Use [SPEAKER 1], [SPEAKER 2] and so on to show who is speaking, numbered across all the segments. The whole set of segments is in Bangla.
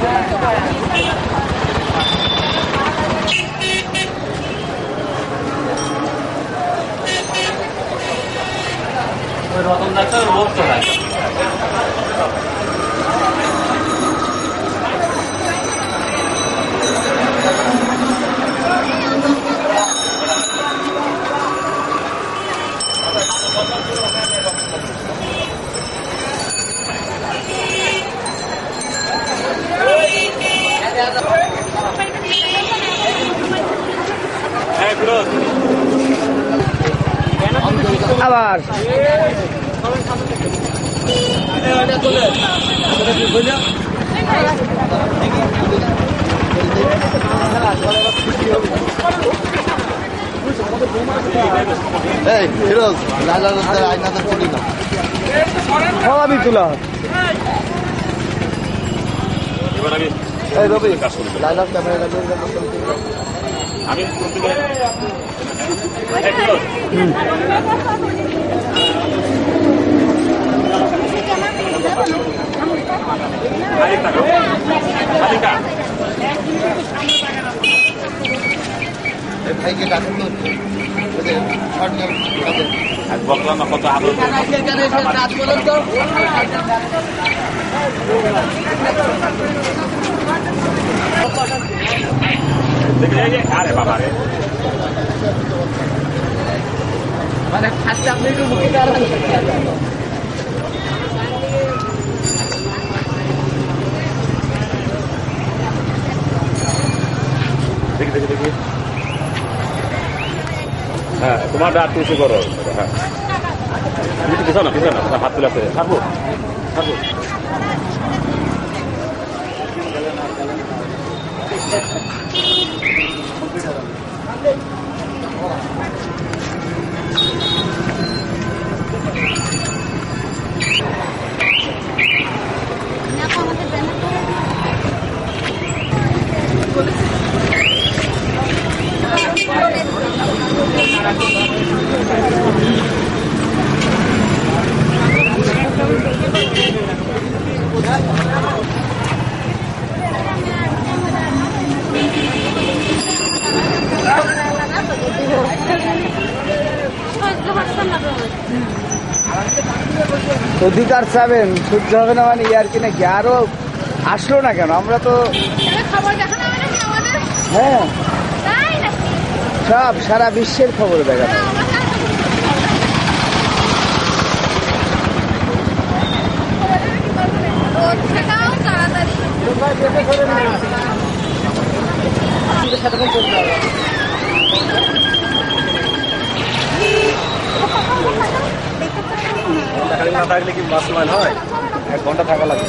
[SPEAKER 1] Gracias.
[SPEAKER 2] আবার।
[SPEAKER 3] এই ফিরোজ না
[SPEAKER 2] সবাই তোলা।
[SPEAKER 3] এই রবি ক্যামেরা
[SPEAKER 1] আমি
[SPEAKER 3] ভাইকে ডাকুন তো ওই যে শর্ট নিয়ে কাজে।
[SPEAKER 1] আর বললাম না কত আদর করে। দেখি এই যে, আরে বাবা রে দেখি দেখি দেখি হ্যাঁ তোমার রাত তুলসী করো হ্যাঁ তুমি তো পিছাও না পিছাও না হাত তুলে আছে থাকব থাকব Thank you.
[SPEAKER 2] অধিকার চাবেন সহ্য হবে না মানে ইয়ার কি নাকি? আরও আসলো না কেন? আমরা তো
[SPEAKER 4] আমাদের?
[SPEAKER 2] হ্যাঁ। সব সারা বিশ্বের খবর দেখানো
[SPEAKER 4] তাড়াতাড়ি
[SPEAKER 1] খালি না থাকলে কি বাস মান হয়? এক ঘণ্টা থাকা লাগে।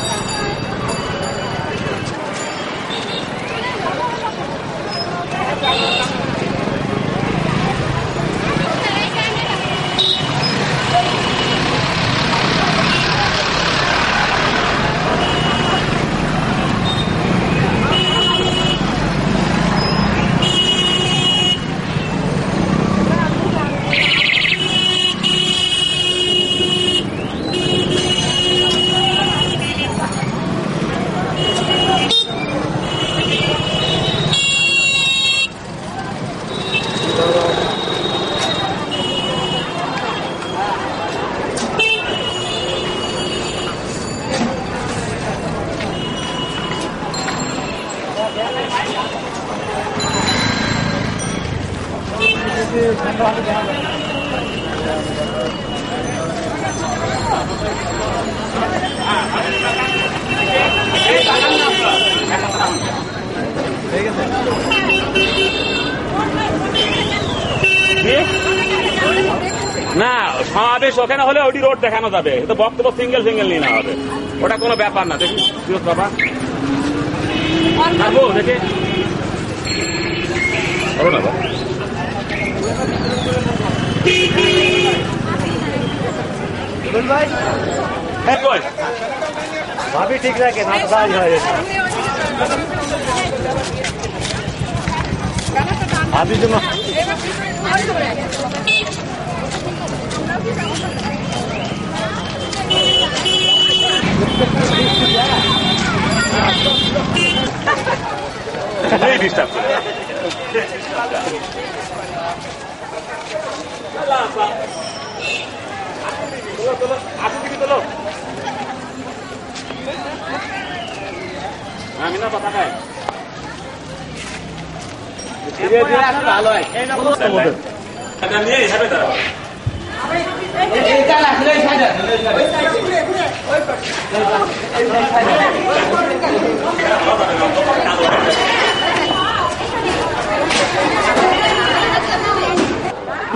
[SPEAKER 1] না, সমাবেশ ওখানে হলে ওটি রোড দেখানো যাবে। তো বক্তব্য সিঙ্গেল সিঙ্গেল নিয়ে নেওয়া হবে। ওটা কোনো ব্যাপার না। দেখি বাবা। দেখে। করো না বা।
[SPEAKER 2] ভাই
[SPEAKER 1] হ্যাঁ, কই?
[SPEAKER 2] ভাবি ঠিক রাখে না কাজ হয় ভাবি তো
[SPEAKER 1] এই ডিস্টার্ব করে তোলো, তোলো, আসো দিকে তোলো। আমি না কথা খাই
[SPEAKER 2] ধীরে ধীরে আসলে ভালো হয়
[SPEAKER 1] এটা নিয়ে হিসাবে দাঁড়াও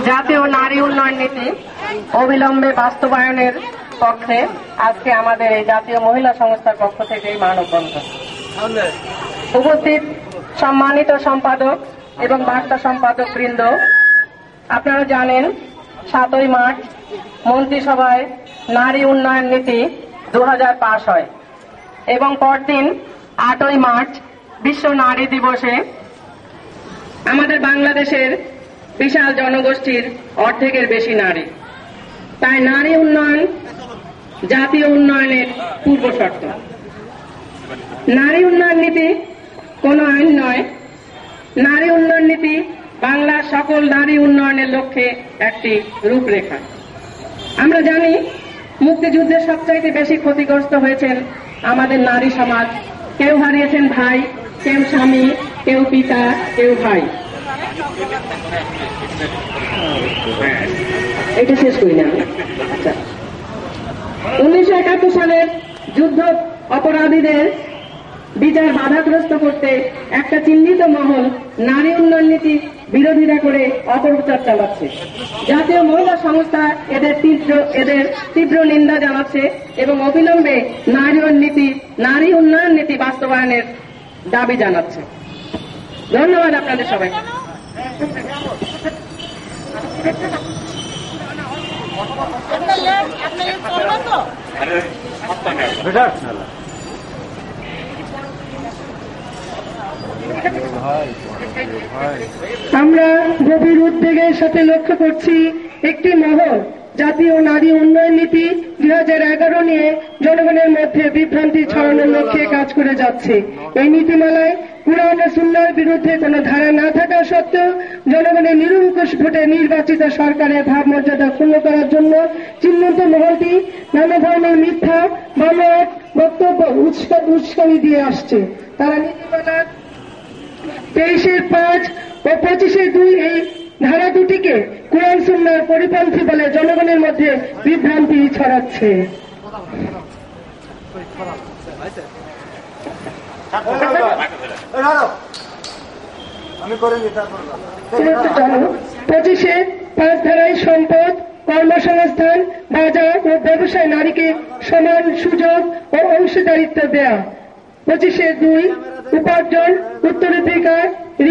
[SPEAKER 5] জাতীয় নারী উন্নয়ন নীতি অবিলম্বে বাস্তবায়নের পক্ষে আজকে আমাদের এই জাতীয় মহিলা সংস্থার পক্ষ থেকে এই মানববন্ধন। উপস্থিত সম্মানিত সম্পাদক এবং বার্তা সম্পাদক বৃন্দ, আপনারা জানেন, সাতই মার্চ মন্ত্রিসভায় নারী উন্নয়ন নীতি দু হাজার পাশ হয় এবং পরদিন আটই মার্চ বিশ্ব নারী দিবসে আমাদের বাংলাদেশের বিশাল জনগোষ্ঠীর অর্ধেকের বেশি নারী। তাই নারী উন্নয়ন জাতীয় উন্নয়নের পূর্ব শর্ত। নারী উন্নয়ন নীতি কোনো আইন নয় নারী উন্নয়ন নীতি বাংলার সকল নারী উন্নয়নের লক্ষ্যে একটি রূপরেখা। আমরা জানি, মুক্তিযুদ্ধে সবচাইতে বেশি ক্ষতিগ্রস্ত হয়েছেন আমাদের নারী সমাজ। কেউ হারিয়েছেন ভাই, কেউ স্বামী, কেউ পিতা, কেউ ভাই। এটা শেষ করি না। আচ্ছা। উনিশশো একাত্তর সালের যুদ্ধ অপরাধীদের বিচার বাধাগ্রস্ত করতে একটা চিহ্নিত মহল নারী উন্নয়ন নীতি বিরোধিতা করে অপপ্রচার চালাচ্ছে। জাতীয় মহিলা সংস্থা এদের তীব্র এদের তীব্র নিন্দা জানাচ্ছে এবং অবিলম্বে নারী উন্নয়ন নীতি নারী উন্নয়ন নীতি বাস্তবায়নের দাবি জানাচ্ছে। ধন্যবাদ আপনাদের সবাই
[SPEAKER 1] আরে হাতটা
[SPEAKER 5] আমরা গভীর উদ্বেগের সাথে লক্ষ্য করছি একটি মহল, জাতীয় নারী উন্নয়ন নীতি দুই হাজার এগারো নিয়ে জনগণের মধ্যে বিভ্রান্তি ছড়ানোর লক্ষ্যে কাজ করে যাচ্ছে। এই নীতিমালায় কোরআন সুন্নার বিরুদ্ধে কোনো ধারা না থাকা সত্ত্বেও জনগণের নিরঙ্কুশ ভোটে নির্বাচিত সরকারের ভাবমর্যাদা ক্ষুণ্ণ করার জন্য চিহ্নিত মহলটি নানা ধরনের মিথ্যা, বানোয়াট বক্তব্য উস্কা উস্কানি দিয়ে আসছে। তারা নীতিমালার তেইশের পাঁচ ও পঁচিশের দুই এই ধারা দুটিকে কোরআন সুন্নার পরিপন্থী বলে জনগণের মধ্যে বিভ্রান্তি ছড়াচ্ছে। পঁচিশে পাঁচ ধারায় সম্পদ, কর্মসংস্থান, বাজার ও ব্যবসায় নারীকে সমান সুযোগ ও অংশীদারিত্ব দেয়া। পঁচিশে দুই উপার্জন, উত্তরাধিকার,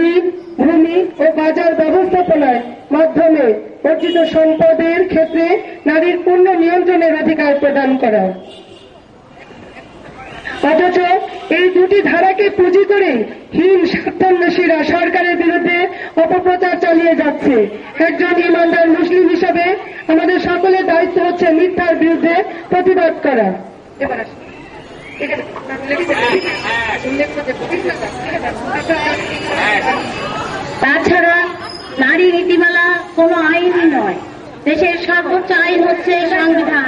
[SPEAKER 5] ঋণ, ভূমি ও বাজার ব্যবস্থাপনার মাধ্যমে অর্জিত সম্পদের ক্ষেত্রে নারীর পূর্ণ নিয়ন্ত্রণের অধিকার প্রদান করা। অথচ এই দুটি ধারাকে পুঁজি করে হীন স্বার্থান্বেষীরা সরকারের বিরুদ্ধে অপপ্রচার চালিয়ে যাচ্ছে। একজন ইমানদার মুসলিম হিসাবে আমাদের সকলের দায়িত্ব হচ্ছে মিথ্যার বিরুদ্ধে প্রতিবাদ করা। এবার
[SPEAKER 6] তাছাড়া নারী নীতিমালা কোনো আইনই নয়। দেশের সর্বোচ্চ আইন হচ্ছে সংবিধান।